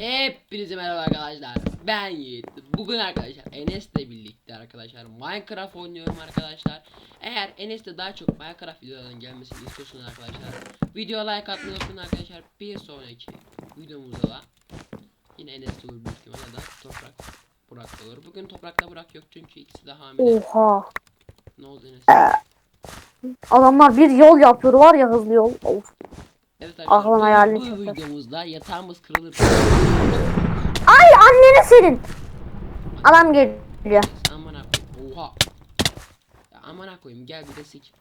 Hepinize merhaba arkadaşlar. Ben Yiğit. Bugün arkadaşlar Enes'le birlikte arkadaşlar Minecraft oynuyorum arkadaşlar. Eğer Enes'te daha çok Minecraft videolarının gelmesini istiyorsanız arkadaşlar video like atmayı unutmayın arkadaşlar. Bir sonraki videomuzda da yine Enes olur büyük ihtimalle da Toprak Burak olur. Bugün Toprak'la Burak yok çünkü ikisi de hamile. Oha. Ne oldu Enes? Adamlar bir yol yapıyor var ya hızlı yol. Of. Evet Aklın arkadaşlar hayalini bu, videomuzda yatağımız kırılır. Ay anneni senin. Adam geliyor. Amına koyayım. Oha. Ya amına koyayım gel bir de sik.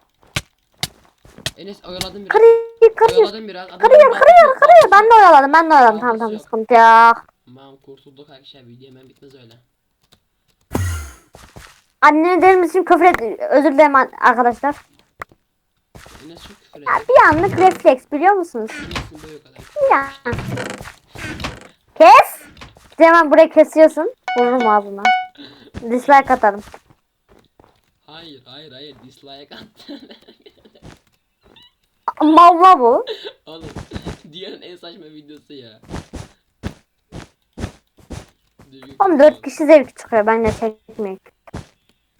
Enes oyaladım biraz. Kırıyor kırıyor. Oyaladım biraz. Adamın Kırıyor kırıyor kırıyor. Ben de oyaladım ben de oyaladım. Tamam tamam yok. sıkıntı yok. Tamam kurtulduk arkadaşlar video hemen bitmez öyle. Anneni derim için küfür et. Özür dilerim an- arkadaşlar. Enes çok küfür Ya, ediyor. bir anlık refleks biliyor musunuz? Enes'in boyu kadar. Bir an. Kes. Hemen burayı kesiyorsun. Vururum ağzına. Dislike atarım. Hayır hayır hayır dislike attı. Mavla bu. Oğlum dünyanın en saçma videosu ya. Düzgün Oğlum konuşalım. 4 kişi zevk çıkıyor. Ben de çekmeyeyim.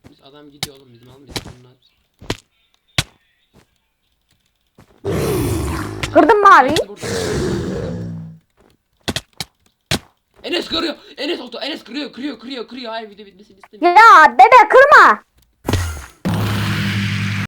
Biz adam gidiyor oğlum bizim almayız. Bunlar. Hepsi burada. Enes kırıyor. Enes oldu. Enes kırıyor, kırıyor, kırıyor, kırıyor. Hayır video bitmesini istemiyorum. Ya bebe kırma.